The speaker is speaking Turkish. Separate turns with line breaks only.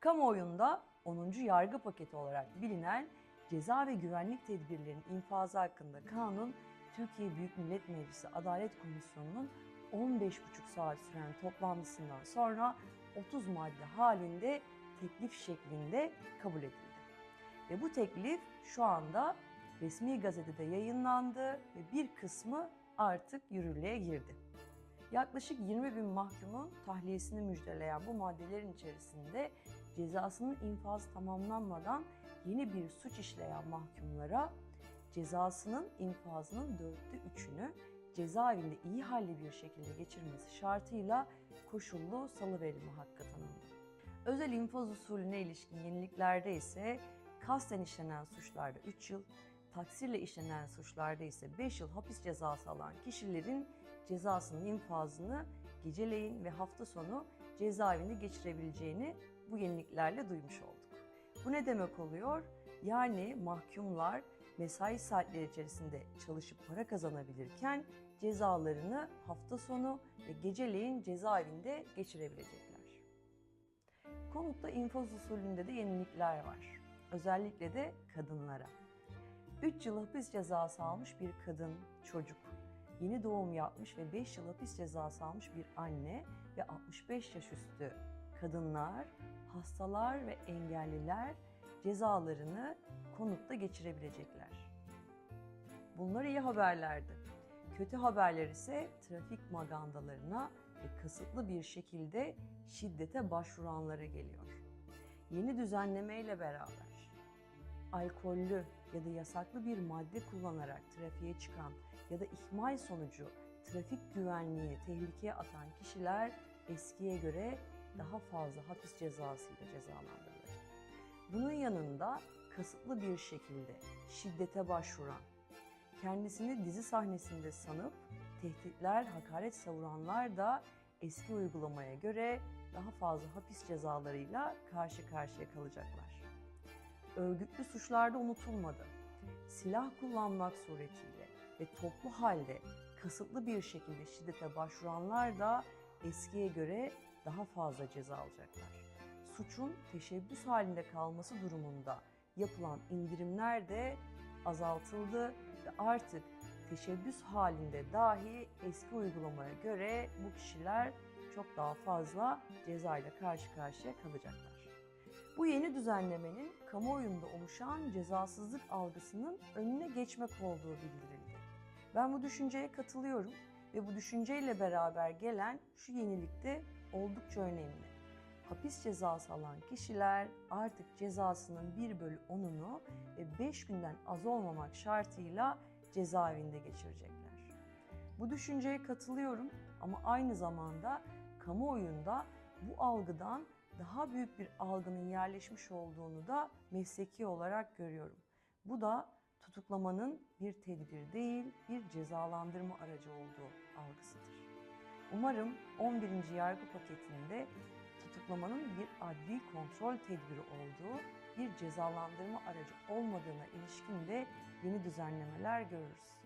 Kamuoyunda 10. yargı paketi olarak bilinen ceza ve güvenlik tedbirlerinin infazı hakkında kanun Türkiye Büyük Millet Meclisi Adalet Komisyonu'nun 15,5 saat süren toplantısından sonra 30 madde halinde teklif şeklinde kabul edildi. Ve bu teklif şu anda resmi gazetede yayınlandı ve bir kısmı artık yürürlüğe girdi. Yaklaşık 20 bin mahkumun tahliyesini müjdeleyen bu maddelerin içerisinde cezasının infazı tamamlanmadan yeni bir suç işleyen mahkumlara cezasının infazının dörtte üçünü cezaevinde iyi halli bir şekilde geçirmesi şartıyla koşullu salıverilme hakkı tanındı. Özel infaz usulüne ilişkin yeniliklerde ise kasten işlenen suçlarda 3 yıl, taksirle işlenen suçlarda ise 5 yıl hapis cezası alan kişilerin cezasının infazını geceleyin ve hafta sonu cezaevinde geçirebileceğini bu yeniliklerle duymuş olduk. Bu ne demek oluyor? Yani mahkumlar mesai saatleri içerisinde çalışıp para kazanabilirken cezalarını hafta sonu ve geceleyin cezaevinde geçirebilecekler. Konutta infaz usulünde de yenilikler var. Özellikle de kadınlara. 3 yıl hapis cezası almış bir kadın, çocuk, yeni doğum yapmış ve 5 yıl hapis cezası almış bir anne ve 65 yaş üstü kadınlar, hastalar ve engelliler cezalarını konutta geçirebilecekler. Bunlar iyi haberlerdi. Kötü haberler ise trafik magandalarına ve kasıtlı bir şekilde şiddete başvuranlara geliyor. Yeni düzenlemeyle beraber alkollü ya da yasaklı bir madde kullanarak trafiğe çıkan ya da ihmal sonucu trafik güvenliği tehlikeye atan kişiler eskiye göre daha fazla hapis cezasıyla cezalandırılacak. Bunun yanında kasıtlı bir şekilde şiddete başvuran, kendisini dizi sahnesinde sanıp tehditler, hakaret savuranlar da eski uygulamaya göre daha fazla hapis cezalarıyla karşı karşıya kalacaklar. Örgütlü suçlarda unutulmadı. Silah kullanmak suretiyle ve toplu halde kasıtlı bir şekilde şiddete başvuranlar da eskiye göre daha fazla ceza alacaklar. Suçun teşebbüs halinde kalması durumunda yapılan indirimler de azaltıldı ve artık teşebbüs halinde dahi eski uygulamaya göre bu kişiler çok daha fazla cezayla karşı karşıya kalacaklar. Bu yeni düzenlemenin kamuoyunda oluşan cezasızlık algısının önüne geçmek olduğu bildirildi. Ben bu düşünceye katılıyorum ve bu düşünceyle beraber gelen şu yenilik de oldukça önemli. Hapis cezası alan kişiler artık cezasının 1 bölü 10'unu ve 5 günden az olmamak şartıyla cezaevinde geçirecekler. Bu düşünceye katılıyorum ama aynı zamanda kamuoyunda bu algıdan daha büyük bir algının yerleşmiş olduğunu da mesleki olarak görüyorum. Bu da tutuklamanın bir tedbir değil, bir cezalandırma aracı olduğu algısıdır. Umarım 11. yargı paketinde tutuklamanın bir adli kontrol tedbiri olduğu, bir cezalandırma aracı olmadığına ilişkin de yeni düzenlemeler görürüz.